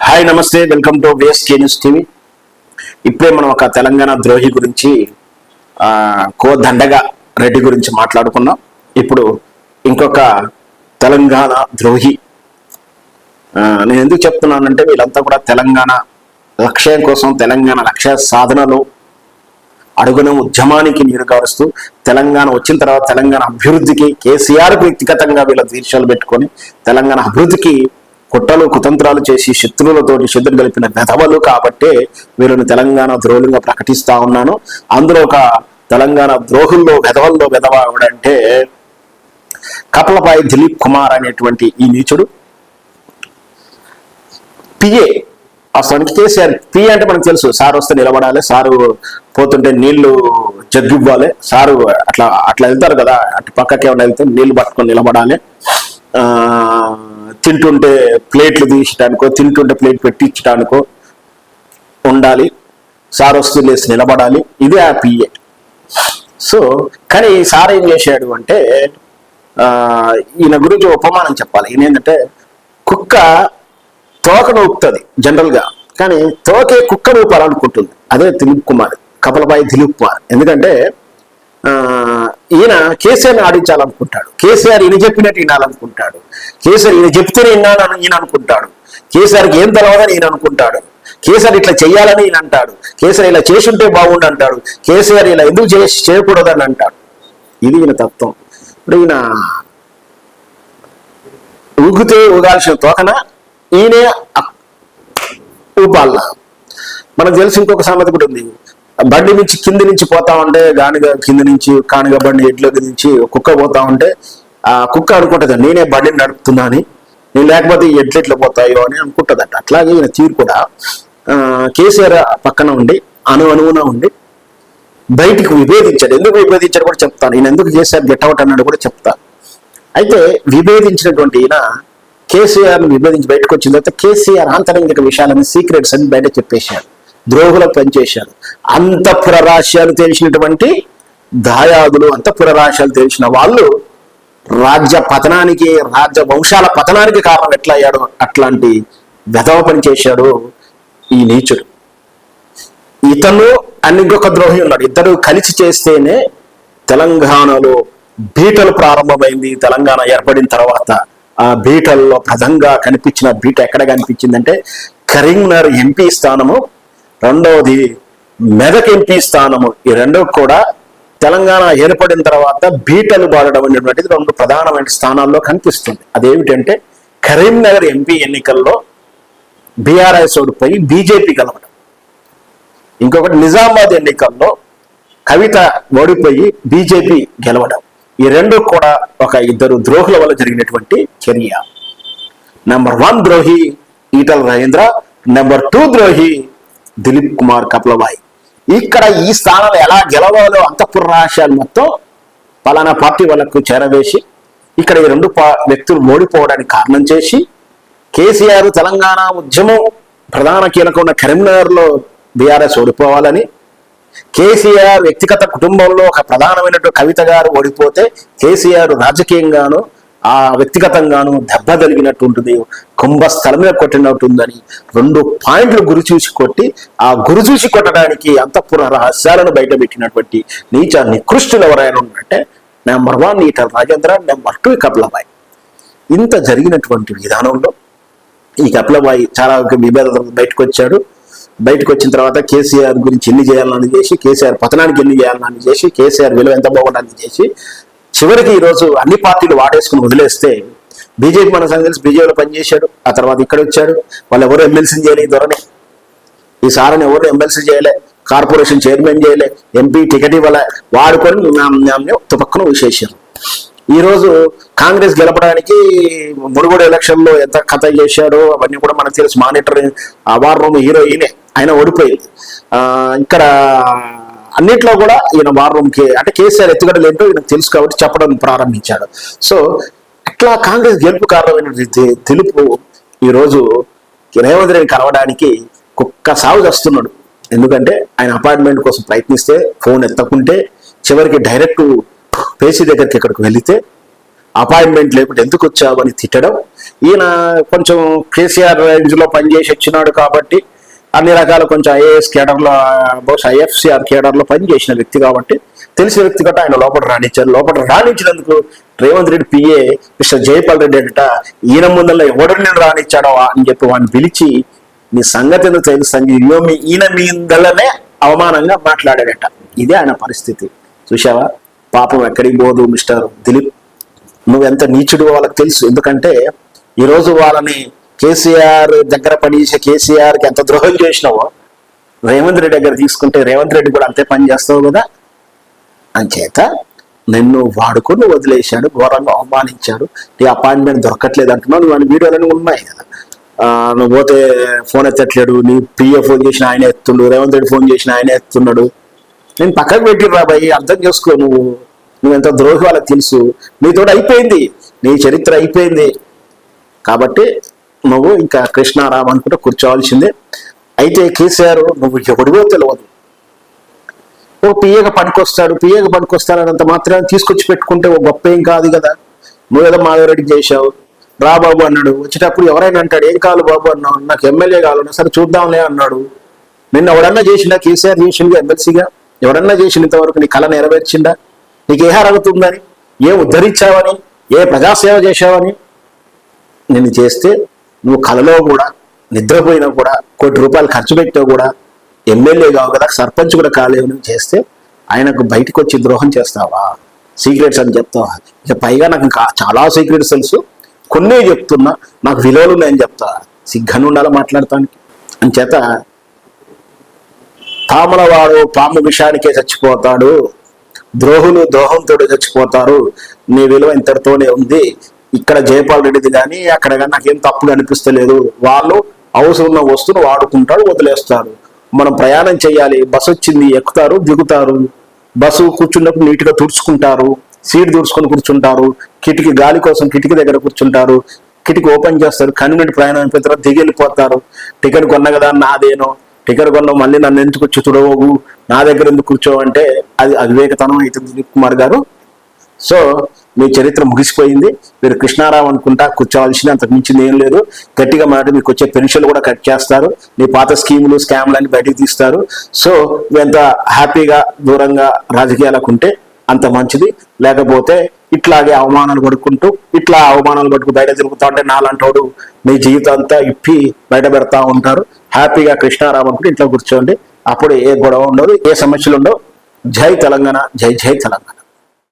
Hi నమస్తే. Welcome to waste news TV ఇప్పుడే మనం ఒక తెలంగాణ ద్రోహి గురించి కో దండగా రెడ్డి గురించి మాట్లాడుకున్నాం. ఇప్పుడు ఇంకొక తెలంగాణ ద్రోహి నేను ఎందుకు చెప్తున్నానంటే వీళ్ళంతా కూడా తెలంగాణ లక్ష్యం కోసం తెలంగాణ లక్ష్య సాధనలో అడుగున ఉద్యమానికి నీరు కారుస్తూ తెలంగాణ వచ్చిన తర్వాత తెలంగాణ అభివృద్ధికి కేసీఆర్ వ్యక్తిగతంగా వీళ్ళ దీక్షలు పెట్టుకొని తెలంగాణ అభివృద్ధికి కుట్రలు కుతంత్రాలు చేసి శత్రువులతోటి శత్రు గలిపిన వెధవలు కాబట్టే వీళ్ళని తెలంగాణ ద్రోహులుగా ప్రకటిస్తా ఉన్నాను. అందులో ఒక తెలంగాణ ద్రోహుల్లో వెధవల్లో వెధవ ఎవడంటే కపలపాయి దిలీప్ కుమార్ అనేటువంటి ఈ నీచుడు. పిఏ అసలు కేసీఆర్ పిఏ అంటే మనకు తెలుసు. సార్ వస్తే నిలబడాలి సారు పోతుంటే నీళ్ళు జగ్గివ్వాలి. సారు అట్లా అట్లా వెళ్తారు కదా అటు పక్కకే ఏమైనా వెళ్తే నీళ్ళు పట్టుకొని నిలబడాలి. ఆ, తింటుంటే ప్లేట్లు తీసడానికో తింటుంటే ప్లేట్ పెట్టించడానికో ఉండాలి. సార్ వస్తూ లేసి నిలబడాలి. ఇదే ఆ పిఏ సో కానీ ఈ సార్ ఏం చేశాడు అంటే ఈయన గురించి ఉపమానం చెప్పాలి. ఈయన ఏంటంటే కుక్క తోకను ఊపుతుంది జనరల్గా. కానీ తోకే కుక్కను ఊపాలనుకుంటుంది అదే దిలీప్ కుమార్ కపలబాయి దిలీప్ కుమార్. ఎందుకంటే ఈయన కేసీఆర్ని ఆడించాలనుకుంటాడు. కేసీఆర్ ఈయన చెప్పినట్టు వినాలనుకుంటాడు కేసీఆర్ ఈయన చెప్తేనే విన్నాను ఈయన అనుకుంటాడు కేసీఆర్కి ఏం తెలవదని ఈయన అనుకుంటాడు కేసీఆర్ ఇట్లా చేయాలని ఈయన అంటాడు కేసీఆర్ ఇలా చేసుంటే బాగుండు అంటాడు కేసీఆర్ ఇలా ఎందుకు చేసి చేయకూడదని అంటాడు. ఇది ఈయన తత్వం. ఇప్పుడు ఈయన ఊగితే ఊగాల్సిన తోకన ఈయనే ఊపాల మనకు తెలిసి ఇంకొక సామెత కూడా ఉంది. బండి నుంచి కింది నుంచి పోతా ఉంటే గానిగ కింది నుంచి కానిగ బండి ఎడ్లోకి నుంచి కుక్క పోతా ఉంటే ఆ కుక్క అనుకుంటుంది నేనే బండిని నడుపుతున్నా అని నేను లేకపోతే ఈ ఎడ్లు ఎట్లా పోతాయో అని అనుకుంటుందట. అట్లాగే ఈయన తీరు కూడా కేసీఆర్ పక్కన ఉండి అను అనువున ఉండి బయటికి విభేదించాడు. ఎందుకు విభేదించాడు కూడా చెప్తాను. ఈయన ఎందుకు కేసీఆర్ గెట్అవుట్ అన్నాడు కూడా చెప్తాను. అయితే విభేదించినటువంటి ఈయన కేసీఆర్ని విభేదించి బయటకు వచ్చిన తర్వాత కేసీఆర్ ఆంతరంగిక విషయాలని సీక్రెట్స్ అని బయట చెప్పేశాడు ద్రోహులకు పనిచేశారు అంతఃపుర రహస్యాలు తెలిసినటువంటి దాయాదులు అంతఃపుర రహస్యాలు తెలిసిన వాళ్ళు రాజ్య పతనానికి రాజ్య వంశాల పతనానికి కారణం ఎట్లా అయ్యాడు అట్లాంటి వెధవ పని చేశాడు ఈ నీచుడు. ఇతను అని ఇంకొక ద్రోహి ఉన్నాడు. ఇద్దరు కలిసి చేస్తేనే తెలంగాణలో బీటలు ప్రారంభమైంది. తెలంగాణ ఏర్పడిన తర్వాత ఆ బీటల్లో ప్రధంగా కనిపించిన బీట ఎక్కడ కనిపించిందంటే కరీంనగర్ ఎంపీ స్థానము రెండవది మెదక్ ఎంపీ స్థానము. ఈ రెండు కూడా తెలంగాణ ఏర్పడిన తర్వాత బీటలు బాడడం అనేటువంటిది రెండు ప్రధానమైన స్థానాల్లో కనిపిస్తుంది. అదేమిటంటే కరీంనగర్ ఎంపీ ఎన్నికల్లో బీఆర్ఎస్ ఓడిపోయి బీజేపీ కలవడం ఇంకొకటి నిజామాబాద్ ఎన్నికల్లో కవిత ఓడిపోయి బీజేపీ గెలవడం. ఈ రెండు కూడా ఒక ఇద్దరు ద్రోహుల వల్ల జరిగినటువంటి చర్య. నెంబర్ వన్ ద్రోహి ఈటల రాజేంద్ర నెంబర్ టూ ద్రోహి దిలీప్ కుమార్ కప్లవాయ్ ఇక్కడ ఈ స్థానాలు ఎలా గెలవాలో అంతఃపుర రహస్యాలు మొత్తం పలానా పార్టీ వాళ్ళకు చేరవేసి ఇక్కడ ఈ రెండు పా- వ్యక్తులు ఓడిపోవడానికి కారణం చేసి కేసీఆర్ తెలంగాణ ఉద్యమం ప్రధాన కీలకం ఉన్న కరీంనగర్లో బీఆర్ఎస్ ఓడిపోవాలని కేసీఆర్ వ్యక్తిగత కుటుంబంలో ఒక ప్రధానమైనటువంటి కవిత గారు ఓడిపోతే కేసీఆర్ రాజకీయంగాను ఆ వ్యక్తిగతంగాను దెబ్బ తగిలినట్టు ఉంటుంది కుంభ స్థలం మీద కొట్టినట్టుందని రెండు పాయింట్లు గురి చూసి కొట్టి ఆ గురి చూసి కొట్టడానికి అంతఃపుర రహస్యాలను బయటపెట్టినటువంటి నీచ నికృష్టులు ఎవరైనా ఉన్నట్టే number one eater Rajendra number two కపిలబాయి. ఇంత జరిగినటువంటి విధానంలో ఈ కపిలబాయి చాలా విభేదాలు బయటకు వచ్చాడు బయటకు వచ్చిన తర్వాత కేసీఆర్ గురించి ఎన్ని చేయాలని చేసి కేసీఆర్ పతనానికి ఎన్ని చేయాలని చేసి కేసీఆర్ విలువ ఎంత బాగుండాలని చేసి చివరికి ఈరోజు అన్ని పార్టీలు వాడేసుకుని వదిలేస్తే బీజేపీ మన సంగతి తెలిసి. బీజేపీలో పనిచేశాడు ఆ తర్వాత ఇక్కడ వచ్చాడు. వాళ్ళు ఎవరు ఎమ్మెల్సీని చేయలే ఈ ధోరణి. ఈ సారని ఎవరు ఎమ్మెల్సీ చేయలే. కార్పొరేషన్ చైర్మన్ చేయలే. ఎంపీ టికెట్ ఇవ్వలే. వాడుకొని తుపక్కన విశేషం ఈరోజు కాంగ్రెస్ గెలపడానికి మునుగోడు ఎలక్షన్లో ఎంత కథ చేశాడో అవన్నీ కూడా మనకు తెలుసు. మానిటరింగ్ ఆ వార్ రూమ్ హీరో ఈయనే ఆయన ఓడిపోయింది ఇక్కడ అన్నిట్లో కూడా ఈయన వార్ రూమ్కి అంటే కేసీఆర్ ఎత్తుగడలు ఏంటో ఈయనకు తెలుసు కాబట్టి చెప్పడం ప్రారంభించాడు. సో అట్లా కాంగ్రెస్ గెలుపు కారణమైనటువంటి తెలుపు ఈరోజు రేవంత్ రెడ్డి కలవడానికి కుక్క సాగు చేస్తున్నాడు. ఎందుకంటే ఆయన అపాయింట్మెంట్ కోసం ప్రయత్నిస్తే ఫోన్ ఎత్తకుంటే చివరికి డైరెక్ట్ పేసీ దగ్గరికి ఇక్కడికి వెళితే అపాయింట్మెంట్ లేకుండా ఎందుకు వచ్చావు అని తిట్టడం. ఈయన కొంచెం కేసీఆర్ రేంజ్లో పనిచేసి వచ్చినాడు కాబట్టి అన్ని రకాల కొంచెం ఐఏఎస్ కేడర్లో బహుశా ఐఎఫ్సిఆర్ కేడర్లో పనిచేసిన వ్యక్తి కాబట్టి తెలిసిన వ్యక్తి కాబట్టి ఆయన లోపల రాణించారు. లోపల రాణించినందుకు రేవంత్ రెడ్డి పిఏ మిస్టర్ జయపాల్ రెడ్డి అంట ఈయన ముందల్లో ఎవడు నేను రాణించాడో? అని చెప్పి వాడిని పిలిచి నీ సంగతి ఎందుకు తెలుసు ఇదిగో మీ ఈయన మీదలనే అవమానంగా మాట్లాడాడట. ఇదే ఆయన పరిస్థితి. చూసావా పాపం ఎక్కడికి పోదు మిస్టర్ దిలీప్. నువ్వు ఎంత నీచుడు వాళ్ళకి తెలుసు. ఎందుకంటే ఈరోజు వాళ్ళని కేసీఆర్ దగ్గర పనిచేసే కేసీఆర్కి ఎంత ద్రోహం చేసినావో రేవంత్ రెడ్డి దగ్గర తీసుకుంటే రేవంత్ రెడ్డి కూడా అంతే పని చేస్తావు కదా? అంచేత నిన్ను వాడుకొని వదిలేశాడు ఘోరంగా అవమానించాడు. నీ అపాయింట్మెంట్ దొరకట్లేదు అంటున్నావు నువ్వు అని వీడియోలన్నీ ఉన్నాయి కదా. నువ్వు పోతే ఫోన్ ఎత్తట్లేడు నీ పిఏ ఫోన్ చేసిన ఆయన ఎత్తుండు రేవంత్ రెడ్డి ఫోన్ చేసిన ఆయన ఎత్తున్నాడు. నేను పక్కకు పెట్టి రాబాయి అర్థం చేసుకో నువ్వు. నువ్వు ఎంత ద్రోహి వాళ్ళకి తెలుసు. నీతో అయిపోయింది నీ చరిత్ర అయిపోయింది. కాబట్టి నువ్వు ఇంకా కృష్ణారామ్ అనుకుంటే కూర్చోవాల్సిందే. అయితే కేసీఆర్ నువ్వు ఎవడివో తెలియదు ఓ పిఏగా పనికొస్తాడు పిఏగా పనికొస్తాడు అన్నంత మాత్రాన్ని తీసుకొచ్చి పెట్టుకుంటే ఓ గొప్ప ఏం కాదు కదా. నువ్వు ఏదో చేశావు రా బాబు అన్నాడు. వచ్చేటప్పుడు ఎవరైనా అంటాడు ఏం కావాలి బాబు అన్నావు నాకు ఎమ్మెల్యే కావాలన్నా సరే చూద్దాంలే అన్నాడు. నిన్న ఎవడన్నా చేసిండా? కేసీఆర్ చేసిండు ఎమ్మెల్సీగా? ఎవడన్నా చేసిన ఇంతవరకు నీ కళ నెరవేర్చిండా? నీకు ఏ అరుగుతుందని ఏ ఉద్ధరించావని? ఏ ప్రజాసేవ చేశావని? నేను చేస్తే నువ్వు కలలో కూడా నిద్రపోయినా కూడా కోటి రూపాయలు ఖర్చు పెట్టావు కూడా ఎమ్మెల్యే కావు కదా సర్పంచ్ కూడా కాలేవు చేస్తే ఆయనకు బయటకు వచ్చి ద్రోహం చేస్తావా? సీక్రెట్స్ అని చెప్తావా? ఇక పైగా నాకు ఇంకా చాలా సీక్రెట్స్ తెలుసు. కొన్నే చెప్తున్నా నాకు విలువలు ఉన్నాయని చెప్తా. సిగ్గను ఉండాలి మాట్లాడటానికి. అని చేత పాములవాడు పాము విషానికే చచ్చిపోతాడు. ద్రోహులు ద్రోహంతో చచ్చిపోతారు. నీ విలువ ఇంతటితోనే ఉంది. ఇక్కడ జయపాల్ రెడ్డిది కానీ అక్కడ కానీ నాకేం తప్పుగా అనిపిస్తలేదు. వాళ్ళు అవసరం ఉన్న వస్తువును వాడుకుంటారు వదిలేస్తారు. మనం ప్రయాణం చేయాలి బస్సు వచ్చింది ఎక్కుతారు దిగుతారు. బస్సు కూర్చున్నప్పుడు నీట్గా తుడుచుకుంటారు సీట్ తుడుచుకొని కూర్చుంటారు కిటికీ గాలి కోసం కిటికీ దగ్గర కూర్చుంటారు కిటికీ ఓపెన్ చేస్తారు కన్వీనెంట్ ప్రయాణం అయిపోయిన తర్వాత దిగి వెళ్ళిపోతారు. టికెట్ కొన్న కదా నాదేనో టికెట్ కొన్నావు మళ్ళీ నన్ను ఎందుకు వచ్చి తుడవవు నా దగ్గర ఎందుకు కూర్చోవు అంటే అది అవివేకతనం అయితే దిలీప్ కుమార్ గారు సో మీ చరిత్ర ముగిసిపోయింది. మీరు కృష్ణారావు అనుకుంటా కూర్చోవాల్సింది అంతకు మించింది ఏం లేదు. గట్టిగా మాట మీకు వచ్చే పెన్షన్లు కూడా కట్ చేస్తారు. మీ పాత స్కీములు స్కామ్లు అన్ని బయటికి తీస్తారు. సో మీరు ఎంత హ్యాపీగా దూరంగా రాజకీయాలకు ఉంటే అంత మంచిది. లేకపోతే ఇట్లాగే అవమానాలు పడుకుంటూ ఇట్లా అవమానాలు పట్టుకు బయట తిరుగుతా ఉంటే నాలంటోడు మీ జీవితం అంతా ఇప్పి బయట పెడతా ఉంటారు. హ్యాపీగా కృష్ణారావు అనుకుంటే ఇంట్లో కూర్చోండి. అప్పుడు ఏ గొడవ ఉండదు ఏ సమస్యలు ఉండవు. జై తెలంగాణ జై జై తెలంగాణ.